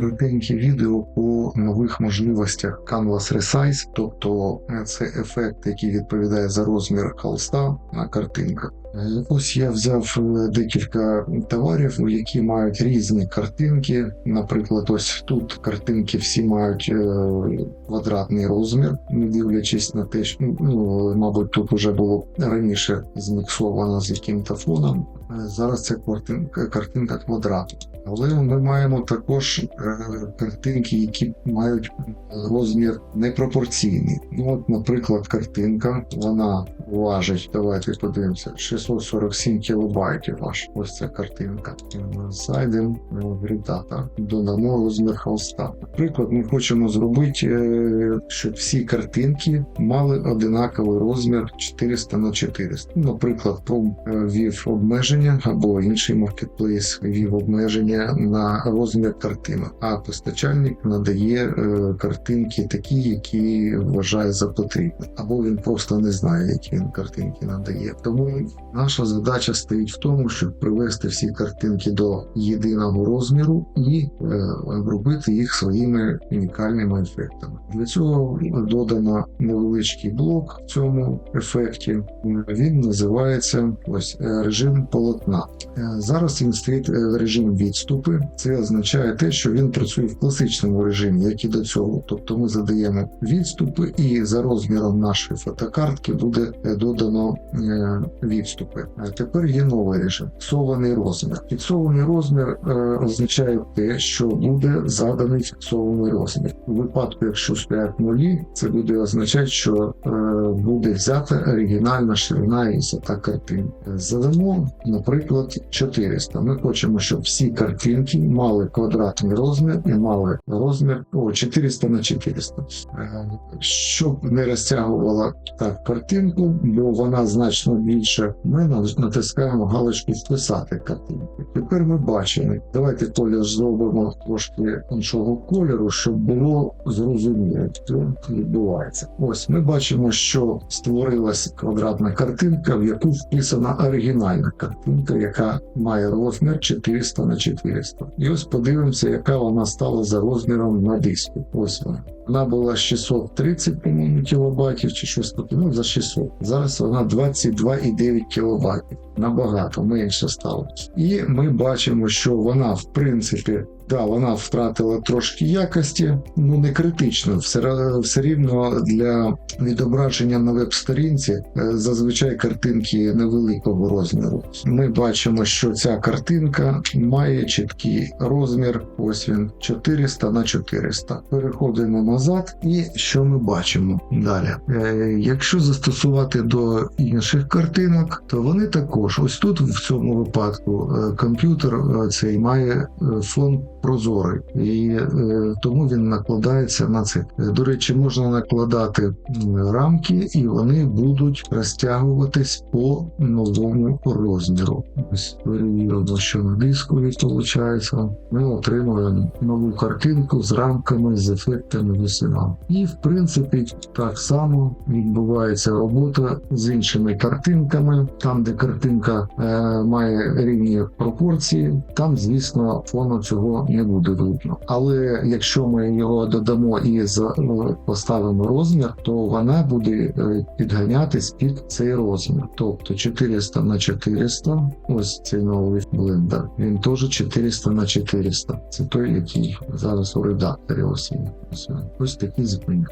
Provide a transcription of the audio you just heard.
коротеньке відео по нових можливостях Canvas Resize, тобто е, це ефект, який відповідає за розмір холста на картинках. Е, Ось я взяв е, декілька товарів, які мають різні картинки. Наприклад, ось тут картинки всі мають е, квадратний розмір, не дивлячись на те, що ну, мабуть, тут вже було раніше зміксовано з яким-то фоном. Зараз це картинка, картинка квадрату. Але ми маємо також картинки, які мають розмір непропорційний. Ну, от, наприклад, картинка, вона важить, давайте подивимося, 647 кілобайтів аж ось ця картинка. Зайдемо в редактор, додамо розмір холста. Наприклад, ми хочемо зробити, е, щоб всі картинки мали одинаковий розмір 400 на 400. Ну, Наприклад, Chrome е, обмеження або інший маркетплейс ввів обмеження на розмір картинок, а постачальник надає е, картинки такі, які вважає за потрібне, або він просто не знає, які він картинки надає. Тому наша задача стоїть в тому, щоб привести всі картинки до єдиного розміру і е, робити їх своїми унікальними ефектами. Для цього додано невеличкий блок в цьому ефекті. Він називається ось е, режим полотна. Е, Зараз він стоїть режим відступи. Це означає те, що він працює в класичному режимі, як і до цього. Тобто ми задаємо відступи, і за розміром нашої фотокартки буде додано е, А тепер є новий режим фіксований розмір. Фіксований розмір е, означає те, що буде заданий фіксований розмір. У випадку, якщо стоять нулі, це буде означати, що е, буде взята оригінальна ширина і висота картинки. Задамо, наприклад, 400. Ми хочемо, щоб всі картинки мали квадратний розмір і мали розмір о, 400 на 400. Е, Щоб не розтягувала так картинку, бо вона значно більше, ми натискаємо галочку вписати картинку. Тепер ми бачимо. Давайте колір зробимо трошки іншого кольору, щоб було зрозуміло, що відбувається. Ось ми бачимо, що створилася квадратна картинка, в яку вписана оригінальна картинка, яка має розмір 400 на 400. І ось подивимося, яка вона стала за розміром на диску. Ось вона. Вона була 630 по-моєму, кілобайтів чи щось таке, ну за 600. Зараз вона 22,9 кілобайтів. Набагато менше стало. І ми бачимо, що вона, в принципі, да, вона втратила трошки якості, ну не критично. Все, все рівно для відображення на веб-сторінці е, зазвичай картинки невеликого розміру. Ми бачимо, що ця картинка має чіткий розмір. Ось він 400 на 400. Переходимо назад, і що ми бачимо далі? Е, Якщо застосувати до інших картинок, то вони також ось тут в цьому випадку е, комп'ютер е, цей має е, фон прозорий, і тому він накладається на це. До речі, можна накладати рамки, і вони будуть розтягуватись по новому розміру. Ось перевіримо, що на диску виходить. Ми отримуємо нову картинку з рамками, з ефектами висина. І в принципі так само відбувається робота з іншими картинками. Там, де картинка е, має рівні пропорції, там, звісно, фону цього не буде видно. Але якщо ми його додамо і е, поставимо розмір, то вона буде е, підганятись під цей розмір. Тобто 400 на 400, ось цей новий блендер, він теж 400 на 400. Це той, який зараз у редакторі ось він. Ось він. Ось такий змін.